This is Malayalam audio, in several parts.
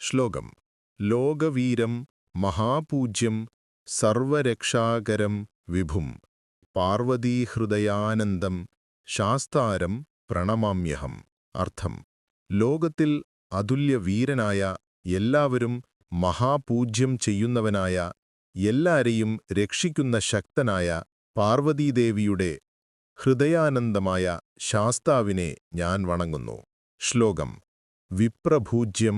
ശ്ലോകം. ലോകവീരം മഹാപൂജ്യം സർവരക്ഷാകരം വിഭും പാർവതീഹൃദയാനന്ദം ശാസ്താരം പ്രണമാമ്യഹം. അർത്ഥം. ലോകത്തിൽ അതുല്യവീരനായ എല്ലാവരും മഹാപൂജ്യം ചെയ്യുന്നവനായ എല്ലാരെയും രക്ഷിക്കുന്ന ശക്തനായ പാർവതീദേവിയുടെ ഹൃദയാനന്ദമായ ശാസ്താവിനെ ഞാൻ വണങ്ങുന്നു. ശ്ലോകം. വിപ്രഭൂജ്യം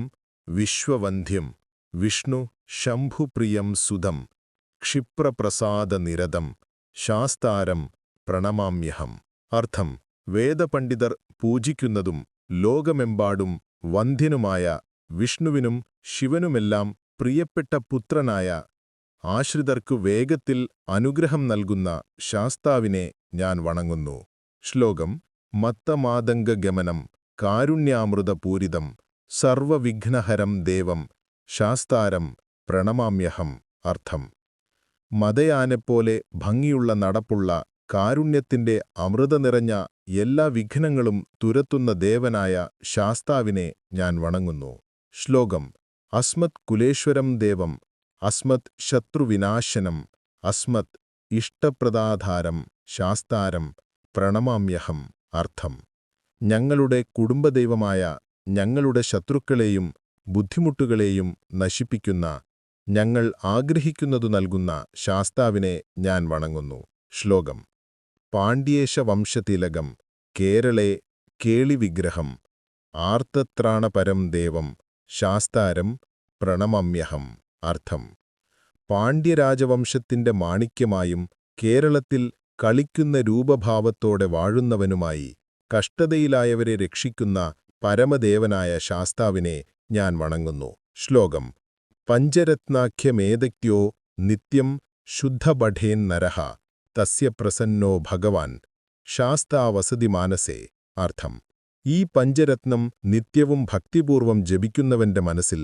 വിശ്വവന്ധ്യം വിഷ്ണു ശംഭുപ്രിയം സുതം ക്ഷിപ്രപ്രസാദനിരതം ശാസ്താരം പ്രണമാമ്യഹം. അർത്ഥം വേദപണ്ഡിതർ പൂജിക്കുന്നതും ലോകമെമ്പാടും വന്ധ്യനുമായ വിഷ്ണുവിനും ശിവനുമെല്ലാം പ്രിയപ്പെട്ട പുത്രനായ ആശ്രിതർക്കു വേഗത്തിൽ അനുഗ്രഹം നൽകുന്ന ശാസ്താവിനെ ഞാൻ വണങ്ങുന്നു. ശ്ലോകം മത്തമാതംഗമനം കാരുണ്യാമൃതപൂരിതം സർവവിഘ്നഹരം ദേവം ശാസ്താരം പ്രണമാമ്യഹം അർത്ഥം. മതയാനെപ്പോലെ ഭംഗിയുള്ള നടപ്പുള്ള കാരുണ്യത്തിന്റെ അമൃത നിറഞ്ഞ എല്ലാ വിഘ്നങ്ങളും തുരത്തുന്ന ദേവനായ ശാസ്താവിനെ ഞാൻ വണങ്ങുന്നു. ശ്ലോകം അസ്മത് കുലേശ്വരം ദേവം അസ്മത് ശത്രുവിനാശനം അസ്മത് ഇഷ്ടപ്രദാധാരം ശാസ്താരം പ്രണമാമ്യഹം അർത്ഥം. ഞങ്ങളുടെ കുടുംബദൈവമായ ഞങ്ങളുടെ ശത്രുക്കളെയും ബുദ്ധിമുട്ടുകളെയും നശിപ്പിക്കുന്ന ഞങ്ങൾ ആഗ്രഹിക്കുന്നതു നൽകുന്ന ശാസ്താവിനെ ഞാൻ വണങ്ങുന്നു. ശ്ലോകം. പാണ്ഡ്യേശ വംശതിലകം കേരളെ കേളിവിഗ്രഹം ആർത്തത്രാണപരം ദേവം ശാസ്താരം പ്രണമമ്യഹം. അർത്ഥം. പാണ്ഡ്യരാജവംശത്തിന്റെ മാണിക്യമായും കേരളത്തിൽ കളിക്കുന്ന രൂപഭാവത്തോടെ വാഴുന്നവനുമായി കഷ്ടതയിലായവരെ രക്ഷിക്കുന്ന പരമദേവനായ ശാസ്താവിനെ ഞാൻ വണങ്ങുന്നു. ശ്ലോകം. പഞ്ചരത്നാഖ്യമേതക്യോ നിത്യം ശുദ്ധപഠേൻ നരഹ. തസ്യ പ്രസന്നോ ഭഗവാൻ. ശാസ്താവസതി മാനസേ അർത്ഥം. ഈ പഞ്ചരത്നം നിത്യവും ഭക്തിപൂർവം ജപിക്കുന്നവന്റെ മനസ്സിൽ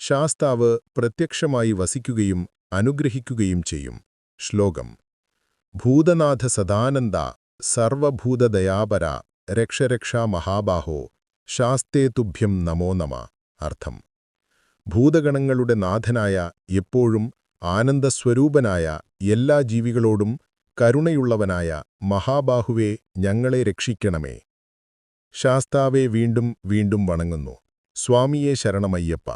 ശാസ്താവ് പ്രത്യക്ഷമായി വസിക്കുകയും അനുഗ്രഹിക്കുകയും ചെയ്യും. ശ്ലോകം. ഭൂതനാഥ സദാനന്ദ. സർവഭൂതദയാപര. രക്ഷരക്ഷാ മഹാബാഹോ. ശാസ്തേ തുഭ്യം നമോ നമ അർത്ഥം. ഭൂതഗണങ്ങളുടെ നാഥനായ എപ്പോഴും ആനന്ദസ്വരൂപനായ എല്ലാ ജീവികളോടും കരുണയുള്ളവനായ മഹാബാഹുവെ ഞങ്ങളെ രക്ഷിക്കണമേ. ശാസ്താവെ വീണ്ടും വീണ്ടും വണങ്ങുന്നു. സ്വാമിയെ ശരണമയ്യപ്പ.